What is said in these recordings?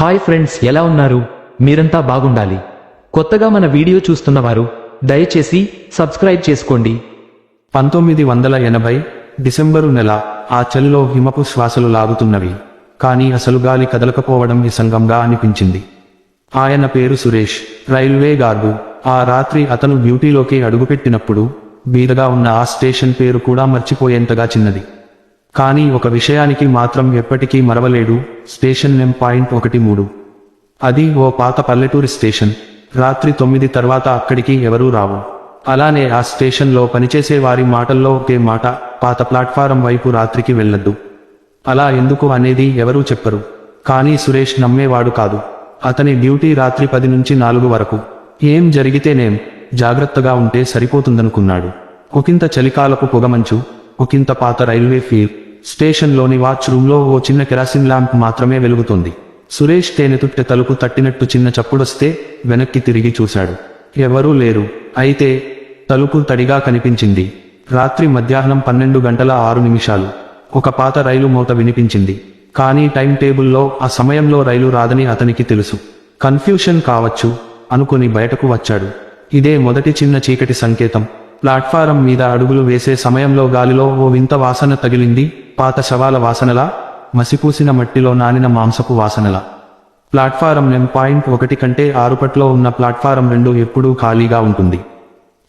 Hi friends ఎలా ఉన్నారు? మీరంతా బాగుండాలి. కొత్తగా మన వీడియో చూస్తున్నవారు దయచేసి సబ్స్క్రైబ్ చేసుకోండి. పంతొమ్మిది వందల ఎనభై డిసెంబరు నెల ఆ చలిలో హిమపు శ్వాసలు లాగుతున్నవి. కానీ అసలు గాలి కదలకపోవడం విసంగంగా అనిపించింది. ఆయన పేరు సురేష్. Railway guard. ఆ రాత్రి అతను డ్యూటీలోకి అడుగుపెట్టినప్పుడు బీదగా ఉన్న ఆ స్టేషన్ పేరు కూడా మర్చిపోయేంతగా చిన్నది. కానీ ఒక విషయానికి మాత్రం ఎప్పటికీ మరవలేడు. స్టేషన్ నెం పాయింట్ ఒకటి మూడు. అది ఓ పాత పల్లెటూరి స్టేషన్. రాత్రి తొమ్మిది తర్వాత అక్కడికి ఎవరూ రావు. అలానే ఆ స్టేషన్లో పనిచేసే వారి మాటల్లో ఒకే మాట పాత ప్లాట్ఫారం వైపు రాత్రికి వెళ్ళొద్దు. అలా ఎందుకు అనేది ఎవరూ చెప్పరు. కానీ సురేష్ నమ్మేవాడు కాదు. అతని డ్యూటీ రాత్రి పది నుంచి నాలుగు వరకు. ఏం జరిగితేనేం జాగ్రత్తగా ఉంటే సరిపోతుందనుకున్నాడు. ఒకంత చలికాలపు పొగమంచు ఒకంత పాత రైల్వే ఫీల్ స్టేషన్లోని వాచ్ రూమ్లో ఓ చిన్న కెరాసిన్ ల్యాంప్ మాత్రమే వెలుగుతుంది. సురేష్ తేనెతుట్టె తలుపు తట్టినట్టు చిన్న చప్పుడొస్తే వెనక్కి తిరిగి చూశాడు. ఎవరూ లేరు. అయితే తలుపు తడిగా కనిపించింది. రాత్రి మధ్యాహ్నం పన్నెండు గంటల ఆరు నిమిషాలు. ఒక పాత రైలు మోత వినిపించింది. కానీ టైం టేబుల్లో ఆ సమయంలో రైలు రాదని అతనికి తెలుసు. కన్ఫ్యూషన్ కావచ్చు అనుకుని బయటకు వచ్చాడు. ఇదే మొదటి చిన్న చీకటి సంకేతం. ప్లాట్ఫారం మీద అడుగులు వేసే సమయంలో గాలిలో ఓ వింత వాసన తగిలింది. పాత శవాల వాసనలా మసిపూసిన మట్టిలో నానిన మాంసపు వాసనలా. ప్లాట్ఫారం నెం పాయింట్ ఒకటి కంటే ఆరుపట్లో ఉన్న ప్లాట్ఫారం రెండు ఎప్పుడూ ఖాళీగా ఉంటుంది.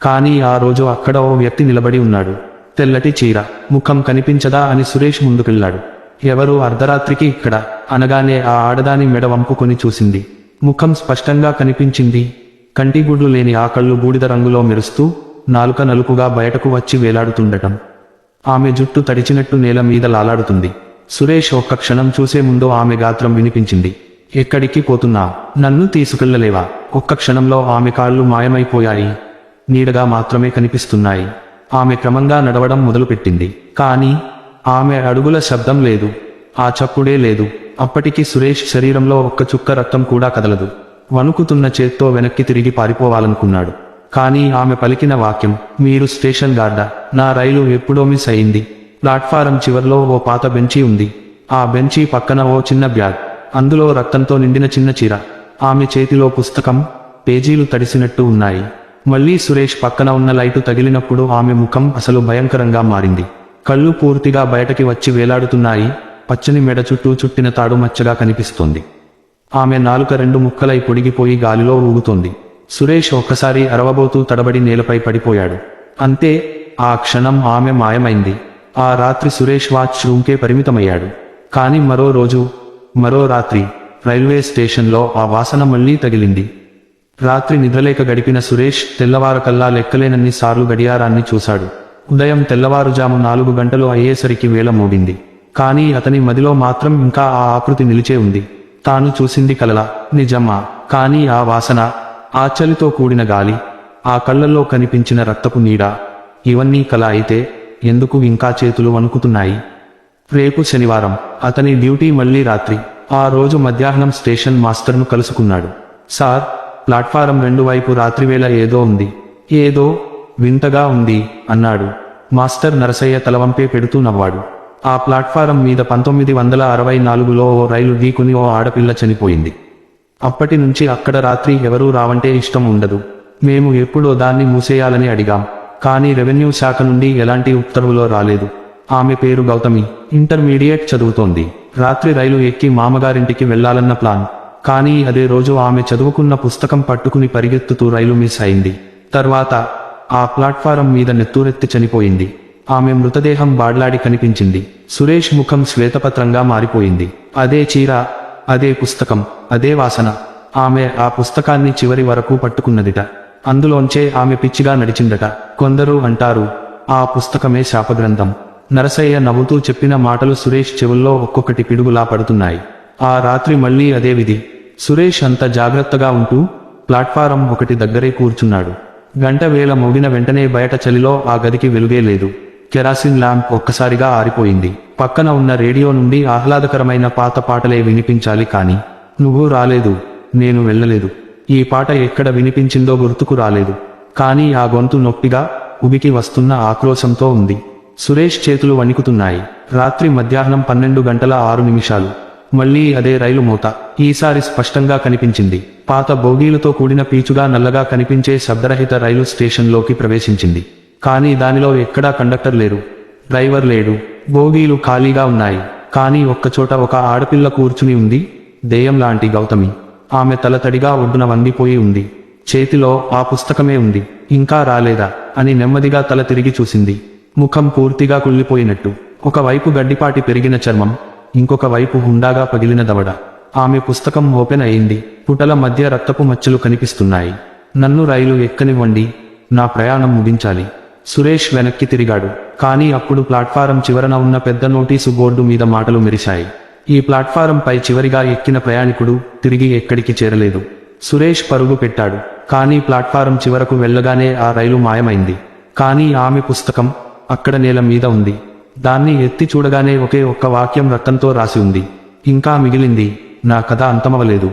కానీ ఆ రోజు అక్కడ ఓ వ్యక్తి నిలబడి ఉన్నాడు. తెల్లటి చీర ముఖం కనిపించదా అని సురేష్ ముందుకెళ్ళాడు. ఎవరు అర్ధరాత్రికి ఇక్కడ అనగానే ఆ ఆడదాని మెడ వంపుకొని చూసింది. ముఖం స్పష్టంగా కనిపించింది. కంటిగుడ్లు లేని ఆ కళ్ళు బూడిద రంగులో మెరుస్తూ నాలుక నలుపుగా బయటకు వచ్చి వేలాడుతుండటం. ఆమె జుట్టు తడిచినట్టు నేల మీద లాలాడుతుంది. సురేష్ ఒక్క క్షణం చూసే ముందు ఆమె గాత్రం వినిపించింది. ఎక్కడికి పోతున్నా నన్ను తీసుకెళ్ళలేవా? ఒక్క క్షణంలో ఆమె కాళ్ళు మాయమైపోయాయి. నీడగా మాత్రమే కనిపిస్తున్నాయి. ఆమె క్రమంగా నడవడం మొదలుపెట్టింది. కానీ ఆమె అడుగుల శబ్దం లేదు. ఆ చప్పుడే లేదు. అప్పటికి సురేష్ శరీరంలో ఒక్క చుక్క రక్తం కూడా కదలదు. వణుకుతున్న చేత్తో వెనక్కి తిరిగి పారిపోవాలనుకున్నాడు. కానీ ఆమె పలికిన వాక్యం మీరు స్టేషన్ గార్డా నా రైలు ఎప్పుడో మిస్ అయింది. ప్లాట్ఫారం చివర్లో ఓ పాత బెంచీ ఉంది. ఆ బెంచీ పక్కన ఓ చిన్న బ్యాగ్. అందులో రక్తంతో నిండిన చిన్న చీర. ఆమె చేతిలో పుస్తకం పేజీలు తడిసినట్టు ఉన్నాయి. మళ్ళీ సురేష్ పక్కన ఉన్న లైటు తగిలినప్పుడు ఆమె ముఖం అసలు భయంకరంగా మారింది. కళ్ళు పూర్తిగా బయటకి వచ్చి వేలాడుతున్నాయి. పచ్చని మెడ చుట్టూ చుట్టిన తాడు మచ్చగా కనిపిస్తోంది. ఆమె నాలుక రెండు ముక్కలై పొడిగిపోయి గాలిలో ఊగుతోంది. సురేష్ ఒక్కసారి అరవబోతూ తడబడి నేలపై పడిపోయాడు. అంతే ఆ క్షణం ఆమె మాయమైంది. ఆ రాత్రి సురేష్ వాచ్ రూమ్కే పరిమితమయ్యాడు. కాని మరో రోజు మరో రాత్రి రైల్వే స్టేషన్లో ఆ వాసన మళ్ళీ తగిలింది. రాత్రి నిద్రలేక గడిపిన సురేష్ తెల్లవారకల్లా లెక్కలేనన్ని సార్లు గడియారాన్ని చూశాడు. ఉదయం తెల్లవారుజాము నాలుగు గంటలు అయ్యేసరికి వేల మూడింది కానీ అతని మదిలో మాత్రం ఇంకా ఆ ఆకృతి నిలిచే ఉంది. తాను చూసింది కలలా నిజమా? కానీ ఆ వాసన ఆ చలితో కూడిన గాలి ఆ కళ్ళల్లో కనిపించిన రక్తపు నీడ ఇవన్నీ కల అయితే ఎందుకు ఇంకా చేతులు వణుకుతున్నాయి? రేపు శనివారం అతని డ్యూటీ మళ్ళీ రాత్రి ఆ రోజు మధ్యాహ్నం స్టేషన్ మాస్టర్ను కలుసుకున్నాడు. సార్ ప్లాట్ఫారం రెండు వైపు రాత్రివేళ ఏదో ఉంది. ఏదో వింతగా ఉంది అన్నాడు. మాస్టర్ నరసయ్య తలవంపే పెడుతూ నవ్వాడు. ఆ ప్లాట్ఫారం మీద పంతొమ్మిది వందల అరవై నాలుగులో ఓ రైలు ఢీకుని ఓ ఆడపిల్ల చనిపోయింది. అప్పటి నుంచి అక్కడ రాత్రి ఎవరూ రావంటే ఇష్టం ఉండదు. మేము ఎప్పుడో దాన్ని మూసేయాలని అడిగాం. కానీ రెవెన్యూ శాఖ నుండి ఎలాంటి ఉత్తర్వులో రాలేదు. ఆమె పేరు గౌతమి. ఇంటర్మీడియట్ చదువుతోంది. రాత్రి రైలు ఎక్కి మామగారింటికి వెళ్ళాలన్న ప్లాన్. కానీ అదే రోజు ఆమె చదువుకున్న పుస్తకం పట్టుకుని పరిగెత్తుతూ రైలు మిస్ అయింది. తర్వాత ఆ ప్లాట్ఫారం మీద నెత్తూరెత్తి చనిపోయింది. ఆమె మృతదేహం బాడ్లాడి కనిపించింది. సురేష్ ముఖం శ్వేతపత్రంగా మారిపోయింది. అదే చీర అదే పుస్తకం అదే వాసన. ఆమె ఆ పుస్తకాన్ని చివరి వరకు పట్టుకున్నదిట. అందులోంచే ఆమె పిచ్చిగా నడిచిందట. కొందరు అంటారు ఆ పుస్తకమే శాపగ్రంథం. నరసయ్య నవ్వుతూ చెప్పిన మాటలు సురేష్ చెవుల్లో ఒక్కొక్కటి పిడుగులా పడుతున్నాయి. ఆ రాత్రి మళ్ళీ అదే విధి. సురేష్ అంత జాగ్రత్తగా ఉంటూ ప్లాట్ఫారం ఒకటి దగ్గరే కూర్చున్నాడు. గంట వేల మోగిన వెంటనే బయట చలిలో ఆ గదికి వెలుగే లేదు. కెరాసిన్ ల్యాంప్ ఒక్కసారిగా ఆరిపోయింది. పక్కన ఉన్న రేడియో నుండి ఆహ్లాదకరమైన పాత పాటలే వినిపించాలి కాని నువ్వు రాలేదు నేను వెళ్ళలేదు. ఈ పాట ఎక్కడ వినిపించిందో గుర్తుకు రాలేదు. కానీ ఆ గొంతు నొప్పిగా ఉబికి వస్తున్న ఆక్రోశంతో ఉంది. సురేష్ చేతులు వణుకుతున్నాయి. రాత్రి మధ్యాహ్నం పన్నెండు గంటల ఆరు నిమిషాలు. మళ్ళీ అదే రైలు మూత. ఈసారి స్పష్టంగా కనిపించింది. పాత బోగీలతో కూడిన పీచుగా నల్లగా కనిపించే శబ్దరహిత రైలు స్టేషన్లోకి ప్రవేశించింది. కానీ దానిలో ఎక్కడా కండక్టర్ లేరు. డ్రైవర్ లేడు. బోగీలు ఖాళీగా ఉన్నాయి. కానీ ఒక్కచోట ఒక ఆడపిల్ల కూర్చుని ఉంది. దెయ్యం లాంటి గౌతమి. ఆమె తల తడిగా ఒడ్డున వంగిపోయి ఉంది. చేతిలో ఆ పుస్తకమే ఉంది. ఇంకా రాలేదా? అని నెమ్మదిగా తల తిరిగి చూసింది. ముఖం పూర్తిగా కుళ్ళిపోయినట్టు. ఒకవైపు గడ్డిపాటి పెరిగిన చర్మం ఇంకొక వైపు హుండాగా పగిలిన దవడ. ఆమె పుస్తకం ఓపెన్ అయింది. పుటల మధ్య రక్తపు మచ్చలు కనిపిస్తున్నాయి. నన్ను రైలు ఎక్కనివ్వండి. నా ప్రయాణం ముగించాలి. సురేష్ వెనక్కి తిరిగాడు. కానీ అప్పుడు ప్లాట్ఫారం చివరన ఉన్న పెద్ద నోటీసు బోర్డు మీద మాటలు మెరిశాయి. ఈ ప్లాట్ఫారంపై చివరిగా ఎక్కిన ప్రయాణికుడు తిరిగి ఎక్కడికి చేరలేదు. సురేష్ పరుగు పెట్టాడు. కానీ ప్లాట్ఫారం చివరకు వెళ్ళగానే ఆ రైలు మాయమైంది. కానీ ఆమె పుస్తకం అక్కడ నేల మీద ఉంది. దాన్ని ఎత్తి చూడగానే ఒకే ఒక్క వాక్యం రక్తంతో రాసి ఉంది. ఇంకా మిగిలింది నా కథ అంతమవలేదు.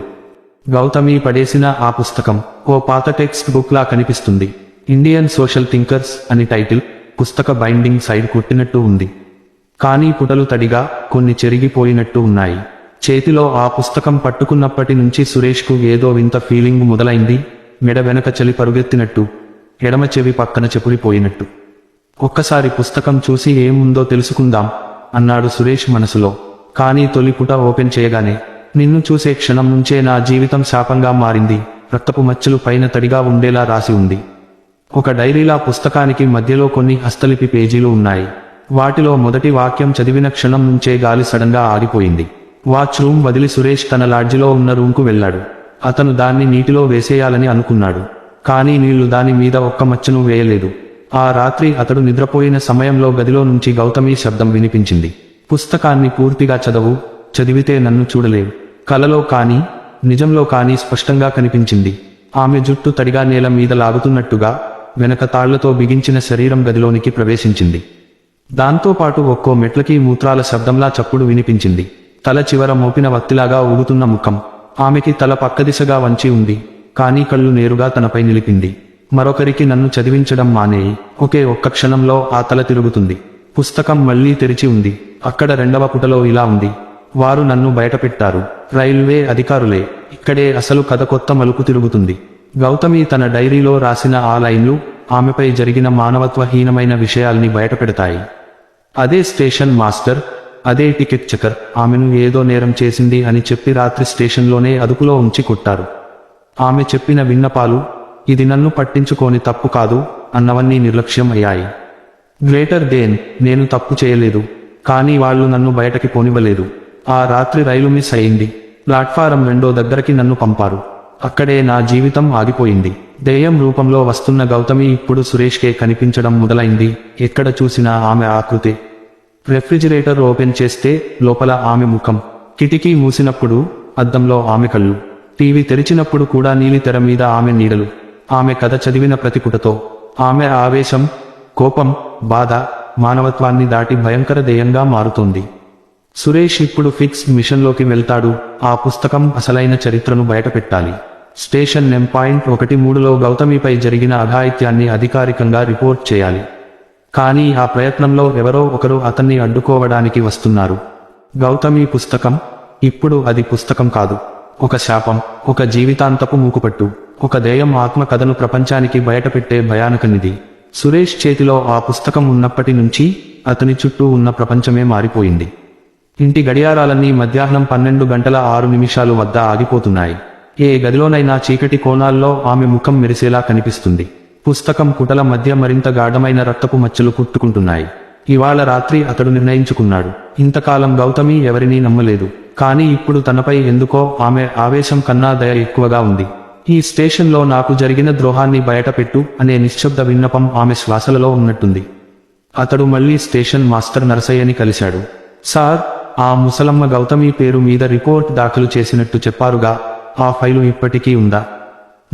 గౌతమి పడేసిన ఆ పుస్తకం ఓ పాత టెక్స్ట్ బుక్లా కనిపిస్తుంది. ఇండియన్ సోషల్ థింకర్స్ అని టైటిల్ పుస్తక బైండింగ్ సైడ్ కొట్టినట్టు ఉంది. కానీ పుటలు తడిగా కొన్ని చెరిగిపోయినట్టు ఉన్నాయి. చేతిలో ఆ పుస్తకం పట్టుకున్నప్పటి నుంచి సురేష్కు ఏదో వింత ఫీలింగ్ మొదలైంది. మెడ వెనక చలి పరుగెత్తినట్టు ఎడమ చెవి పక్కన చెపురిపోయినట్టు ఒక్కసారి పుస్తకం చూసి ఏముందో తెలుసుకుందాం అన్నాడు సురేష్ మనసులో. కానీ తొలి పుట ఓపెన్ చేయగానే నిన్ను చూసే క్షణం నుంచే నా జీవితం శాపంగా మారింది. రక్తపు మచ్చలు పైన తడిగా ఉండేలా రాసి ఉంది. ఒక డైరీలా పుస్తకానికి మధ్యలో కొన్ని హస్తలిపి పేజీలు ఉన్నాయి. వాటిలో మొదటి వాక్యం చదివిన క్షణం నుంచే గాలి సడన్గా ఆగిపోయింది. వాచ్ రూమ్ వదిలి సురేష్ తన లాడ్జిలో ఉన్న రూమ్కు వెళ్ళాడు. అతను దాన్ని నీటిలో వేసేయాలని అనుకున్నాడు. కానీ నీళ్ళు దాని మీద ఒక్క మచ్చను వేయలేదు. ఆ రాత్రి అతడు నిద్రపోయిన సమయంలో గదిలో నుంచి గౌతమి శబ్దం వినిపించింది. పుస్తకాన్ని పూర్తిగా చదవు చదివితే నన్ను చూడలేవు. కలలో కానీ నిజంలో కానీ స్పష్టంగా కనిపించింది. ఆమె జుట్టు తడిగా నేల మీద లాగుతున్నట్టుగా వెనక తాళ్ళతో బిగించిన శరీరం గదిలోనికి ప్రవేశించింది. దాంతోపాటు ఒక్కో మెట్లకి మూత్రాల శబ్దంలా చప్పుడు వినిపించింది. తల చివర మోపిన వత్తిలాగా ఊగుతున్న ముఖం. ఆమెకి తల పక్కదిశగా వంచి ఉంది. కానీ కళ్ళు నేరుగా తనపై నిలిపింది. మరొకరికి నన్ను చదివించడం మానేయి. ఒకే ఒక్క క్షణంలో ఆ తల తిరుగుతుంది. పుస్తకం మళ్ళీ తెరిచి ఉంది. అక్కడ రెండవ పుటలో ఇలా ఉంది. వారు నన్ను బయటపెట్టారు. రైల్వే అధికారులే. ఇక్కడే అసలు కథ కొత్త మలుపు తిరుగుతుంది. గౌతమి తన డైరీలో రాసిన ఆ లైన్లు ఆమెపై జరిగిన మానవత్వహీనమైన విషయాల్ని బయటపెడతాయి. అదే స్టేషన్ మాస్టర్ అదే టికెట్ చెకర్ ఆమెను ఏదో నేరం చేసింది అని చెప్పి రాత్రి స్టేషన్లోనే అదుపులో ఉంచి కొట్టారు. ఆమె చెప్పిన విన్నపాలు ఇది నన్ను పట్టించుకోని తప్పు కాదు అన్నవన్నీ నిర్లక్ష్యం అయ్యాయి. గ్రేటర్ దేన్ నేను తప్పు చేయలేదు కానీ వాళ్ళు నన్ను బయటకి పోనివ్వలేదు. ఆ రాత్రి రైలు మిస్ అయింది. ప్లాట్ఫారం రెండో దగ్గరకి నన్ను పంపారు. అక్కడే నా జీవితం ఆగిపోయింది. దెయ్యం రూపంలో వస్తున్న గౌతమి ఇప్పుడు సురేష్కే కనిపించడం మొదలైంది. ఎక్కడ చూసినా ఆమె ఆకృతి. రెఫ్రిజిరేటర్ ఓపెన్ చేస్తే లోపల ఆమె ముఖం. కిటికీ మూసినప్పుడు అద్దంలో ఆమె కళ్ళు. టీవీ తెరిచినప్పుడు కూడా నీలి తెర మీద ఆమె నీడలు. ఆమె కథ చదివిన ప్రతికుటతో. ఆమె ఆవేశం కోపం బాధ మానవత్వాన్ని దాటి భయంకర దెయ్యంగా మారుతుంది. సురేష్ ఇప్పుడు ఫిక్స్డ్ మిషన్లోకి వెళ్తాడు. ఆ పుస్తకం అసలైన చరిత్రను బయటపెట్టాలి. స్టేషన్ నెం పాయింట్ ఒకటి మూడులో గౌతమిపై జరిగిన అఘాయిత్యాన్ని అధికారికంగా రిపోర్ట్ చేయాలి. కానీ ఆ ప్రయత్నంలో ఎవరో ఒకరు అతన్ని అడ్డుకోవడానికి వస్తున్నారు. గౌతమి పుస్తకం? ఇప్పుడు అది పుస్తకం కాదు. ఒక శాపం ఒక జీవితాంతపు మూకుపట్టు ఒక దేయం ఆత్మ కథను ప్రపంచానికి బయటపెట్టే భయానకనిది. సురేష్ చేతిలో ఆ పుస్తకం ఉన్నప్పటి నుంచి అతని చుట్టూ ఉన్న ప్రపంచమే మారిపోయింది. ఇంటి గడియారాలన్నీ మధ్యాహ్నం పన్నెండు గంటల ఆరు నిమిషాలు వద్ద ఆగిపోతున్నాయి. ఏ గదిలోనైనా చీకటి కోణాల్లో ఆమె ముఖం మెరిసేలా కనిపిస్తుంది. పుస్తకం కుటల మధ్య మరింత గాఢమైన రక్తపు మచ్చలు కుట్టుకుంటున్నాయి. ఇవాళ రాత్రి అతడు నిర్ణయించుకున్నాడు. ఇంతకాలం గౌతమి ఎవరినీ నమ్మలేదు. కానీ ఇప్పుడు తనపై ఎందుకో ఆమె ఆవేశం కన్నా దయ ఎక్కువగా ఉంది. ఈ స్టేషన్లో నాకు జరిగిన ద్రోహాన్ని బయటపెట్టు అనే నిశ్శబ్ద విన్నపం ఆమె శ్వాసలలో ఉన్నట్టుంది. అతడు మళ్ళీ స్టేషన్ మాస్టర్ నరసయ్యని కలిశాడు. సార్ ఆ ముసలమ్మ గౌతమి పేరు మీద రిపోర్ట్ దాఖలు చేసినట్టు చెప్పారుగా ఆ ఫైలు ఇప్పటికీ ఉందా?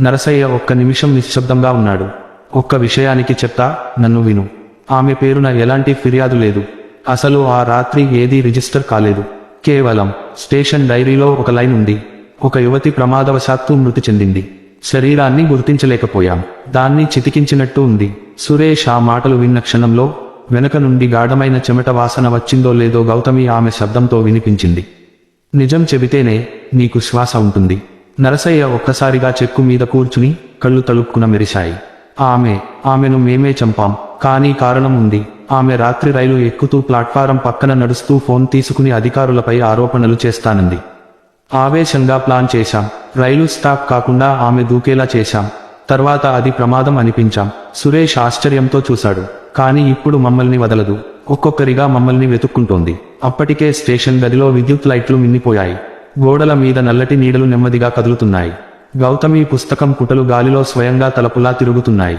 నరసయ్య ఒక్క నిమిషం నిశ్శబ్దంగా ఉన్నాడు. ఒక్క విషయానికి చెప్తా నన్ను విను. ఆమె పేరున ఎలాంటి ఫిర్యాదు లేదు. అసలు ఆ రాత్రి ఏదీ రిజిస్టర్ కాలేదు. కేవలం స్టేషన్ డైరీలో ఒక లైన్ ఉంది. ఒక యువతి ప్రమాదవశాత్తు మృతి చెందింది. శరీరాన్ని గుర్తించలేకపోయాం. దాన్ని చితికించినట్టు ఉంది. సురేష్ ఆ మాటలు విన్న క్షణంలో వెనక నుండి గాఢమైన చెమట వాసన వచ్చిందో లేదో గౌతమి ఆమె శబ్దంతో వినిపించింది. నిజం చెబితేనే నీకు శ్వాస ఉంటుంది. నరసయ్య ఒక్కసారిగా చెక్కు మీద కూర్చుని కళ్ళు తలుక్కున మెరిశాయి. ఆమె ఆమెను మేమే చంపాం కానీ కారణం ఉంది. ఆమె రాత్రి రైలు ఎక్కుతూ ప్లాట్ఫారం పక్కన నడుస్తూ ఫోన్ తీసుకుని అధికారులపై ఆరోపణలు చేస్తానంది. ఆవేశంగా ప్లాన్ చేశాం. రైలు స్టాప్ కాకుండా ఆమె దూకేలా చేశాం. తర్వాత అది ప్రమాదం అనిపించాం. సురేష్ ఆశ్చర్యంతో చూశాడు. కానీ ఇప్పుడు మమ్మల్ని వదలదు. ఒక్కొక్కరిగా మమ్మల్ని వెతుక్కుంటోంది. అప్పటికే స్టేషన్ గదిలో విద్యుత్ లైట్లు మిన్నిపోయాయి. గోడల మీద నల్లటి నీడలు నెమ్మదిగా కదులుతున్నాయి. గౌతమి పుస్తకం పుటలు గాలిలో స్వయంగా తలపులా తిరుగుతున్నాయి.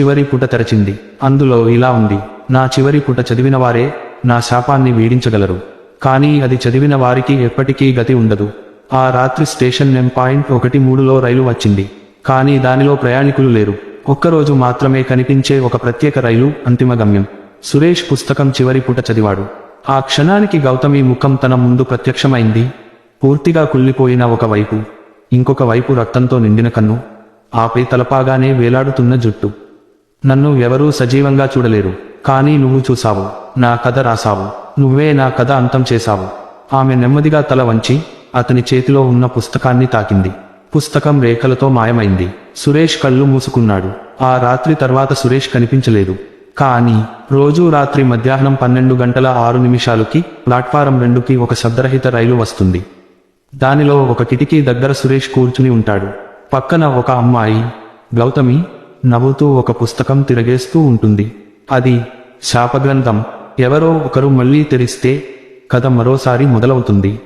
చివరి పుట తెరచింది. అందులో ఇలా ఉంది. నా చివరి పుట చదివిన వారే నా శాపాన్ని వీడించగలరు. కానీ అది చదివిన వారికి ఎప్పటికీ గతి ఉండదు. ఆ రాత్రి స్టేషన్ నెం పాయింట్ ఒకటి మూడులో రైలు వచ్చింది. కానీ దానిలో ప్రయాణికులు లేరు. ఒక్కరోజు మాత్రమే కనిపించే ఒక ప్రత్యేక రైలు అంతిమ గమ్యం. సురేష్ పుస్తకం చివరి పుట చదివాడు. ఆ క్షణానికి గౌతమి ముఖం తన ముందు ప్రత్యక్షమైంది. పూర్తిగా కుళ్ళిపోయిన ఒక వైపు. ఇంకొక వైపు రక్తంతో నిండిన కన్ను. ఆపై తలపాగానే వేలాడుతున్న జుట్టు. నన్ను ఎవరూ సజీవంగా చూడలేరు. కానీ నువ్వు చూసావు నా కథ రాసావు నువ్వే నా కథ అంతం చేశావు. ఆమె నెమ్మదిగా తల వంచి అతని చేతిలో ఉన్న పుస్తకాన్ని తాకింది. పుస్తకం రేఖలతో మాయమైంది. సురేష్ కళ్ళు మూసుకున్నాడు. ఆ రాత్రి తర్వాత సురేష్ కనిపించలేదు. కానీ రోజూ రాత్రి మధ్యాహ్నం పన్నెండు గంటల ఆరు నిమిషాలకి ప్లాట్ఫారం రెండుకి ఒక శబ్దరహిత రైలు వస్తుంది. దానిలో ఒక కిటికీ దగ్గర సురేష్ కూర్చుని ఉంటాడు. పక్కన ఒక అమ్మాయి గౌతమి నవ్వుతూ ఒక పుస్తకం తిరగేస్తూ ఉంటుంది. అది శాపగ్రంథం. ఎవరో ఒకరు మళ్ళీ తెరిస్తే కథ మరోసారి మొదలవుతుంది.